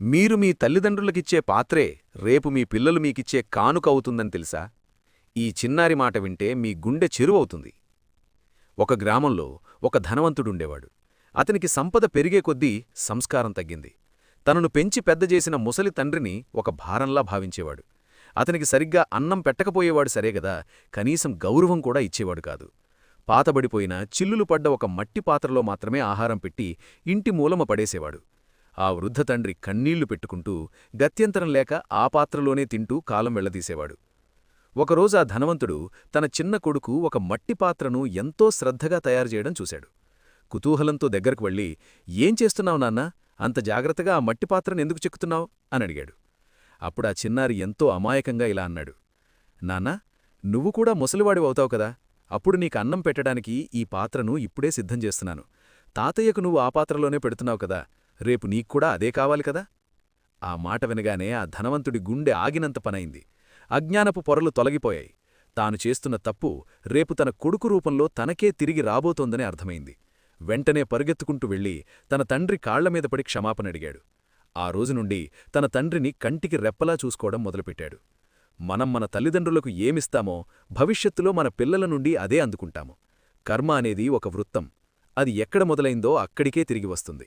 మీరు మీ తల్లిదండ్రులకిచ్చే పాత్రే రేపు మీ పిల్లలు మీకిచ్చే కానుక అవుతుందని తెలుసా? ఈ చిన్నారి మాట వింటే మీ గుండె చెరువవుతుంది. ఒక గ్రామంలో ఒక ధనవంతుడుండేవాడు. అతనికి సంపద పెరిగే కొద్దీ సంస్కారం తగ్గింది. తనను పెంచి పెద్దజేసిన ముసలి తండ్రిని ఒక భారంలా భావించేవాడు. అతనికి సరిగ్గా అన్నం పెట్టకపోయేవాడు సరేగదా కనీసం గౌరవం కూడా ఇచ్చేవాడు కాదు. పాతబడిపోయిన చిల్లులు పడ్డ ఒక మట్టి పాత్రలో మాత్రమే ఆహారం పెట్టి ఇంటి మూలమ పడేసేవాడు. ఆ వృద్ధ తండ్రి కన్నీళ్ళు పెట్టుకుంటూ గత్యంతరం లేక ఆ పాత్రలోనే తింటూ కాలం వెళ్ళదీసేవాడు. ఒకరోజు ఆ ధనవంతుడు తన చిన్న కొడుకు ఒక మట్టి పాత్రను ఎంతో శ్రద్ధగా తయారుచేయడం చూశాడు. కుతూహలంతో దగ్గరకు వెళ్ళి ఏం చేస్తున్నావు నాన్నా? అంత జాగ్రత్తగా ఆ మట్టి పాత్రను ఎందుకు చెక్కుతున్నావు? అని అడిగాడు. అప్పుడా చిన్నారి ఎంతో అమాయకంగా ఇలా అన్నాడు. నాన్నా నువ్వు కూడా ముసలివాడివవుతావు కదా? అప్పుడు నీకు అన్నం పెట్టడానికి ఈ పాత్రను ఇప్పుడే సిద్ధం చేస్తున్నాను. తాతయ్యకు నువ్వు ఆ పాత్రలోనే పెడుతున్నావు కదా? రేపు నీక్కూడా అదే కావాలి కదా? ఆ మాట వినగానే ఆ ధనవంతుడి గుండె ఆగినంత పనైంది. అజ్ఞానపు పొరలు తొలగిపోయాయి. తాను చేస్తున్న తప్పు రేపు తన కొడుకు రూపంలో తనకే తిరిగి రాబోతోందని అర్థమైంది. వెంటనే పరుగెత్తుకుంటూ వెళ్ళి తన తండ్రి కాళ్ళమీద పడి క్షమాపణడిగాడు ఆ రోజు నుండి తన తండ్రిని కంటికి రెప్పలా చూసుకోవడం మొదలుపెట్టాడు. మనం మన తల్లిదండ్రులకు ఏమిస్తామో భవిష్యత్తులో మన పిల్లల నుండి అదే అందుకుంటాము. కర్మ అనేది ఒక వృత్తం. అది ఎక్కడ మొదలైందో అక్కడికే తిరిగి వస్తుంది.